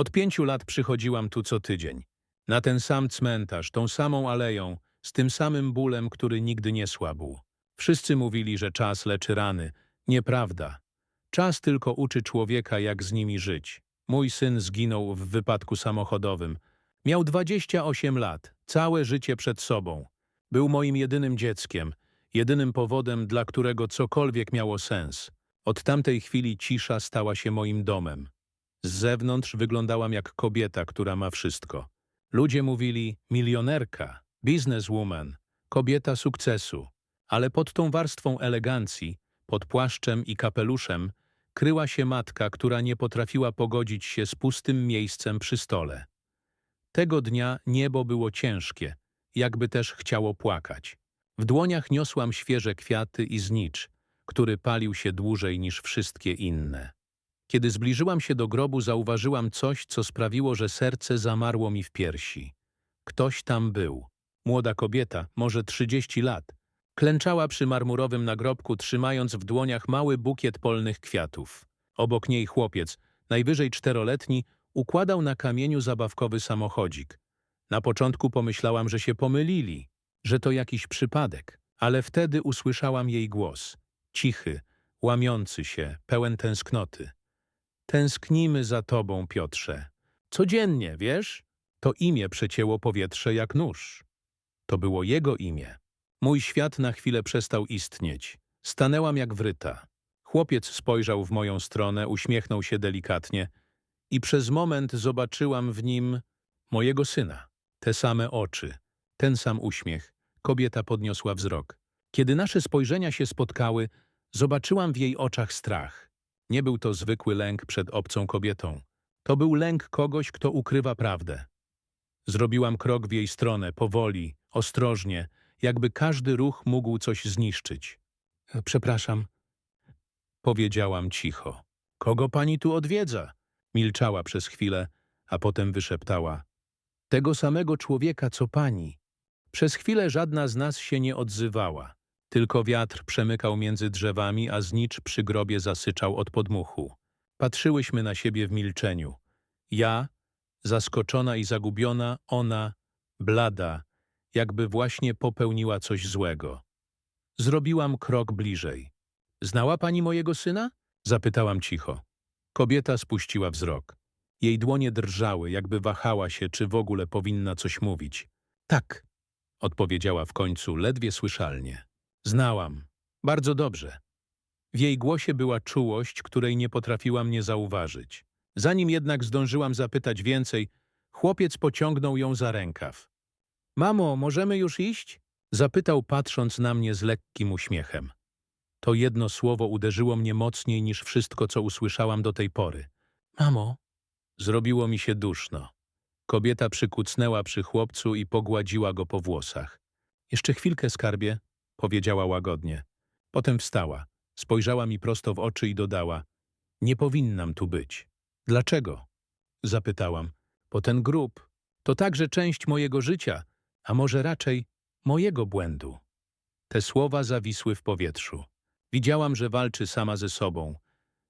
Od pięciu lat przychodziłam tu co tydzień. Na ten sam cmentarz, tą samą aleją, z tym samym bólem, który nigdy nie słabł. Wszyscy mówili, że czas leczy rany. Nieprawda. Czas tylko uczy człowieka, jak z nimi żyć. Mój syn zginął w wypadku samochodowym. Miał 28 lat, całe życie przed sobą. Był moim jedynym dzieckiem, jedynym powodem, dla którego cokolwiek miało sens. Od tamtej chwili cisza stała się moim domem. Z zewnątrz wyglądałam jak kobieta, która ma wszystko. Ludzie mówili milionerka, bizneswoman, kobieta sukcesu. Ale pod tą warstwą elegancji, pod płaszczem i kapeluszem, kryła się matka, która nie potrafiła pogodzić się z pustym miejscem przy stole. Tego dnia niebo było ciężkie, jakby też chciało płakać. W dłoniach niosłam świeże kwiaty i znicz, który palił się dłużej niż wszystkie inne. Kiedy zbliżyłam się do grobu, zauważyłam coś, co sprawiło, że serce zamarło mi w piersi. Ktoś tam był. Młoda kobieta, może 30 lat. Klęczała przy marmurowym nagrobku, trzymając w dłoniach mały bukiet polnych kwiatów. Obok niej chłopiec, najwyżej czteroletni, układał na kamieniu zabawkowy samochodzik. Na początku pomyślałam, że się pomylili, że to jakiś przypadek, ale wtedy usłyszałam jej głos. Cichy, łamiący się, pełen tęsknoty. Tęsknimy za tobą, Piotrze. Codziennie, wiesz? To imię przecięło powietrze jak nóż. To było jego imię. Mój świat na chwilę przestał istnieć. Stanęłam jak wryta. Chłopiec spojrzał w moją stronę, uśmiechnął się delikatnie i przez moment zobaczyłam w nim mojego syna. Te same oczy, ten sam uśmiech. Kobieta podniosła wzrok. Kiedy nasze spojrzenia się spotkały, zobaczyłam w jej oczach strach. Nie był to zwykły lęk przed obcą kobietą. To był lęk kogoś, kto ukrywa prawdę. Zrobiłam krok w jej stronę, powoli, ostrożnie, jakby każdy ruch mógł coś zniszczyć. "E, Przepraszam, powiedziałam cicho. Kogo pani tu odwiedza? Milczała przez chwilę, a potem wyszeptała. Tego samego człowieka, co pani. Przez chwilę żadna z nas się nie odzywała. Tylko wiatr przemykał między drzewami, a znicz przy grobie zasyczał od podmuchu. Patrzyłyśmy na siebie w milczeniu. Ja, zaskoczona i zagubiona, ona, blada, jakby właśnie popełniła coś złego. Zrobiłam krok bliżej. Znała pani mojego syna? Zapytałam cicho. Kobieta spuściła wzrok. Jej dłonie drżały, jakby wahała się, czy w ogóle powinna coś mówić. Tak, odpowiedziała w końcu, ledwie słyszalnie. Znałam. Bardzo dobrze. W jej głosie była czułość, której nie potrafiłam nie zauważyć. Zanim jednak zdążyłam zapytać więcej, chłopiec pociągnął ją za rękaw. Mamo, możemy już iść? Zapytał, patrząc na mnie z lekkim uśmiechem. To jedno słowo uderzyło mnie mocniej niż wszystko, co usłyszałam do tej pory. Mamo? Zrobiło mi się duszno. Kobieta przykucnęła przy chłopcu i pogładziła go po włosach. Jeszcze chwilkę, skarbie, powiedziała łagodnie. Potem wstała, spojrzała mi prosto w oczy i dodała. Nie powinnam tu być. Dlaczego? Zapytałam. Bo ten grób to także część mojego życia, a może raczej mojego błędu. Te słowa zawisły w powietrzu. Widziałam, że walczy sama ze sobą,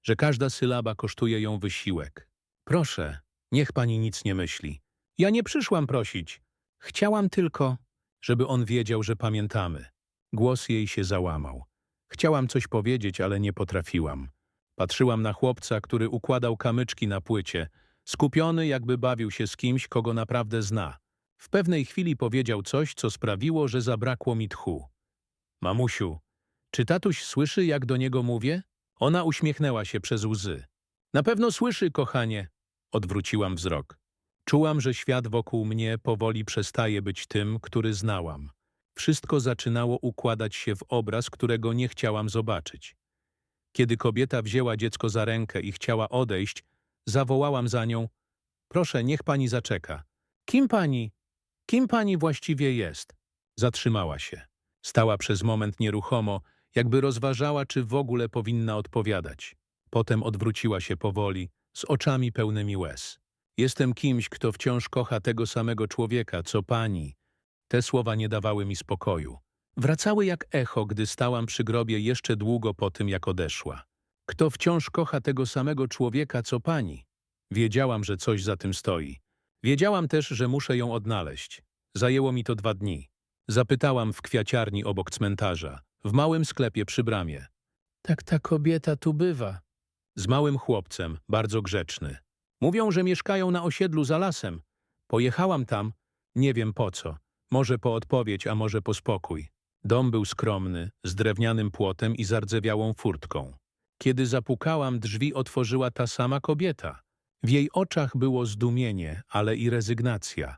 że każda sylaba kosztuje ją wysiłek. Proszę, niech pani nic nie myśli. Ja nie przyszłam prosić. Chciałam tylko, żeby on wiedział, że pamiętamy. Głos jej się załamał. Chciałam coś powiedzieć, ale nie potrafiłam. Patrzyłam na chłopca, który układał kamyczki na płycie, skupiony, jakby bawił się z kimś, kogo naprawdę zna. W pewnej chwili powiedział coś, co sprawiło, że zabrakło mi tchu. Mamusiu, czy tatuś słyszy, jak do niego mówię? Ona uśmiechnęła się przez łzy. Na pewno słyszy, kochanie. Odwróciłam wzrok. Czułam, że świat wokół mnie powoli przestaje być tym, który znałam. Wszystko zaczynało układać się w obraz, którego nie chciałam zobaczyć. Kiedy kobieta wzięła dziecko za rękę i chciała odejść, zawołałam za nią. Proszę, niech pani zaczeka. Kim pani? Kim pani właściwie jest? Zatrzymała się. Stała przez moment nieruchomo, jakby rozważała, czy w ogóle powinna odpowiadać. Potem odwróciła się powoli, z oczami pełnymi łez. Jestem kimś, kto wciąż kocha tego samego człowieka, co pani. Te słowa nie dawały mi spokoju. Wracały jak echo, gdy stałam przy grobie jeszcze długo po tym, jak odeszła. Kto wciąż kocha tego samego człowieka, co pani? Wiedziałam, że coś za tym stoi. Wiedziałam też, że muszę ją odnaleźć. Zajęło mi to dwa dni. Zapytałam w kwiaciarni obok cmentarza, w małym sklepie przy bramie. Tak ta kobieta tu bywa. Z małym chłopcem, bardzo grzeczny. Mówią, że mieszkają na osiedlu za lasem. Pojechałam tam, nie wiem po co. Może po odpowiedź, a może po spokój. Dom był skromny, z drewnianym płotem i zardzewiałą furtką. Kiedy zapukałam, drzwi otworzyła ta sama kobieta. W jej oczach było zdumienie, ale i rezygnacja.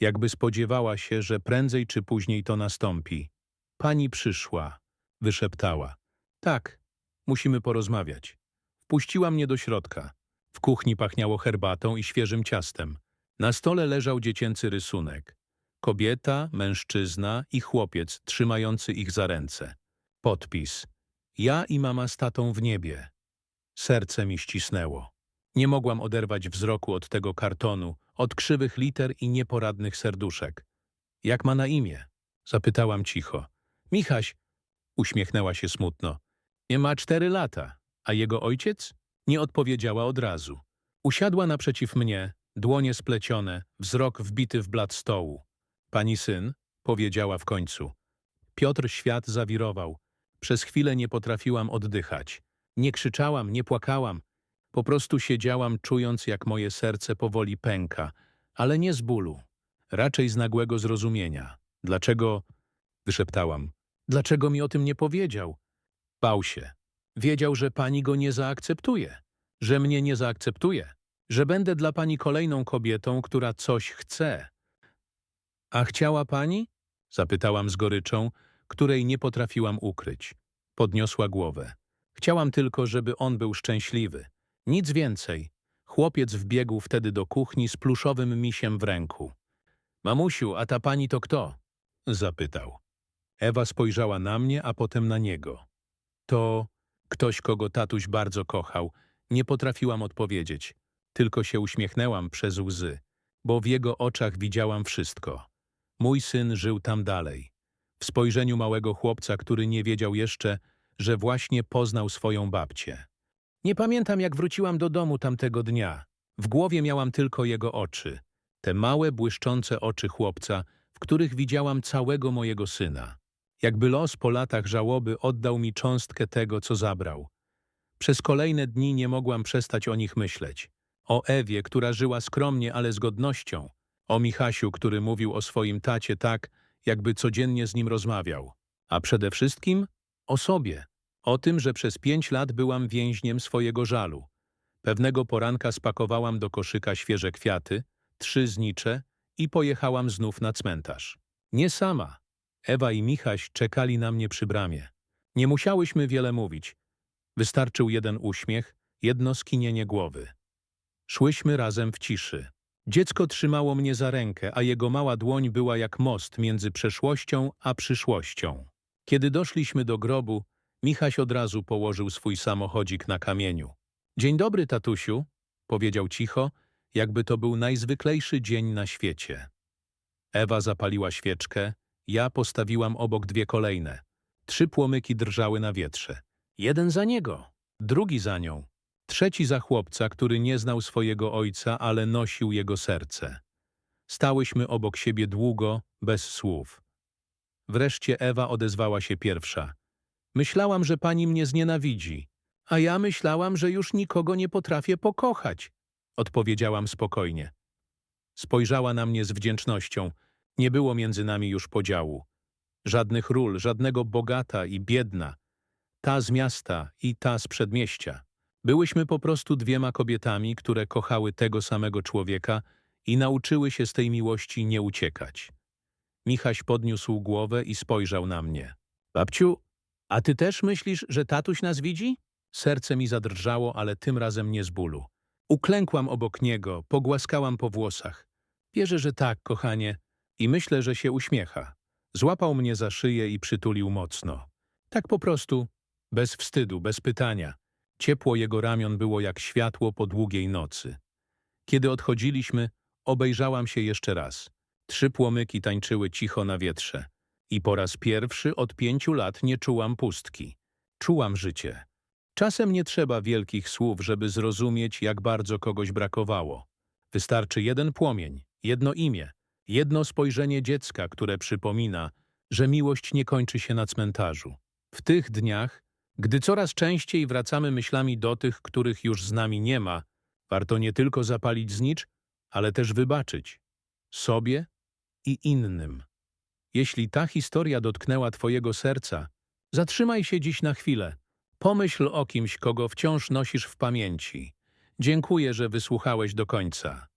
Jakby spodziewała się, że prędzej czy później to nastąpi. Pani przyszła, wyszeptała. Tak, musimy porozmawiać. Wpuściła mnie do środka. W kuchni pachniało herbatą i świeżym ciastem. Na stole leżał dziecięcy rysunek. Kobieta, mężczyzna i chłopiec trzymający ich za ręce. Podpis. Ja i mama z tatą w niebie. Serce mi ścisnęło. Nie mogłam oderwać wzroku od tego kartonu, od krzywych liter i nieporadnych serduszek. Jak ma na imię? Zapytałam cicho. Michaś, uśmiechnęła się smutno. Nie ma cztery lata, a jego ojciec? Nie odpowiedziała od razu. Usiadła naprzeciw mnie, dłonie splecione, wzrok wbity w blat stołu. Pani syn, powiedziała w końcu. Piotr świat zawirował. Przez chwilę nie potrafiłam oddychać. Nie krzyczałam, nie płakałam. Po prostu siedziałam, czując, jak moje serce powoli pęka, ale nie z bólu, raczej z nagłego zrozumienia. Dlaczego, wyszeptałam, dlaczego mi o tym nie powiedział? Bał się. Wiedział, że pani go nie zaakceptuje, że mnie nie zaakceptuje, że będę dla pani kolejną kobietą, która coś chce. A chciała pani? Zapytałam z goryczą, której nie potrafiłam ukryć. Podniosła głowę. Chciałam tylko, żeby on był szczęśliwy. Nic więcej. Chłopiec wbiegł wtedy do kuchni z pluszowym misiem w ręku. Mamusiu, a ta pani to kto? Zapytał. Ewa spojrzała na mnie, a potem na niego. To ktoś, kogo tatuś bardzo kochał. Nie potrafiłam odpowiedzieć. Tylko się uśmiechnęłam przez łzy, bo w jego oczach widziałam wszystko. Mój syn żył tam dalej. W spojrzeniu małego chłopca, który nie wiedział jeszcze, że właśnie poznał swoją babcię. Nie pamiętam, jak wróciłam do domu tamtego dnia. W głowie miałam tylko jego oczy. Te małe, błyszczące oczy chłopca, w których widziałam całego mojego syna. Jakby los po latach żałoby oddał mi cząstkę tego, co zabrał. Przez kolejne dni nie mogłam przestać o nich myśleć. O Ewie, która żyła skromnie, ale z godnością. O Michasiu, który mówił o swoim tacie tak, jakby codziennie z nim rozmawiał. A przede wszystkim o sobie. O tym, że przez pięć lat byłam więźniem swojego żalu. Pewnego poranka spakowałam do koszyka świeże kwiaty, trzy znicze i pojechałam znów na cmentarz. Nie sama. Ewa i Michaś czekali na mnie przy bramie. Nie musiałyśmy wiele mówić. Wystarczył jeden uśmiech, jedno skinienie głowy. Szłyśmy razem w ciszy. Dziecko trzymało mnie za rękę, a jego mała dłoń była jak most między przeszłością a przyszłością. Kiedy doszliśmy do grobu, Michaś od razu położył swój samochodzik na kamieniu. Dzień dobry, tatusiu, powiedział cicho, jakby to był najzwyklejszy dzień na świecie. Ewa zapaliła świeczkę, ja postawiłam obok dwie kolejne. Trzy płomyki drżały na wietrze. Jeden za niego, drugi za nią, trzeci za chłopca, który nie znał swojego ojca, ale nosił jego serce. Stałyśmy obok siebie długo, bez słów. Wreszcie Ewa odezwała się pierwsza. Myślałam, że pani mnie znienawidzi, a ja myślałam, że już nikogo nie potrafię pokochać, odpowiedziałam spokojnie. Spojrzała na mnie z wdzięcznością. Nie było między nami już podziału. Żadnych ról, żadnego bogata i biedna. Ta z miasta i ta z przedmieścia. Byłyśmy po prostu dwiema kobietami, które kochały tego samego człowieka i nauczyły się z tej miłości nie uciekać. Michaś podniósł głowę i spojrzał na mnie. Babciu, a ty też myślisz, że tatuś nas widzi? Serce mi zadrżało, ale tym razem nie z bólu. Uklękłam obok niego, pogłaskałam po włosach. Wierzę, że tak, kochanie, i myślę, że się uśmiecha. Złapał mnie za szyję i przytulił mocno. Tak po prostu, bez wstydu, bez pytania. Ciepło jego ramion było jak światło po długiej nocy. Kiedy odchodziliśmy, obejrzałam się jeszcze raz. Trzy płomyki tańczyły cicho na wietrze. I po raz pierwszy od pięciu lat nie czułam pustki. Czułam życie. Czasem nie trzeba wielkich słów, żeby zrozumieć, jak bardzo kogoś brakowało. Wystarczy jeden płomień, jedno imię, jedno spojrzenie dziecka, które przypomina, że miłość nie kończy się na cmentarzu. W tych dniach, gdy coraz częściej wracamy myślami do tych, których już z nami nie ma, warto nie tylko zapalić znicz, ale też wybaczyć sobie i innym. Jeśli ta historia dotknęła Twojego serca, zatrzymaj się dziś na chwilę. Pomyśl o kimś, kogo wciąż nosisz w pamięci. Dziękuję, że wysłuchałeś do końca.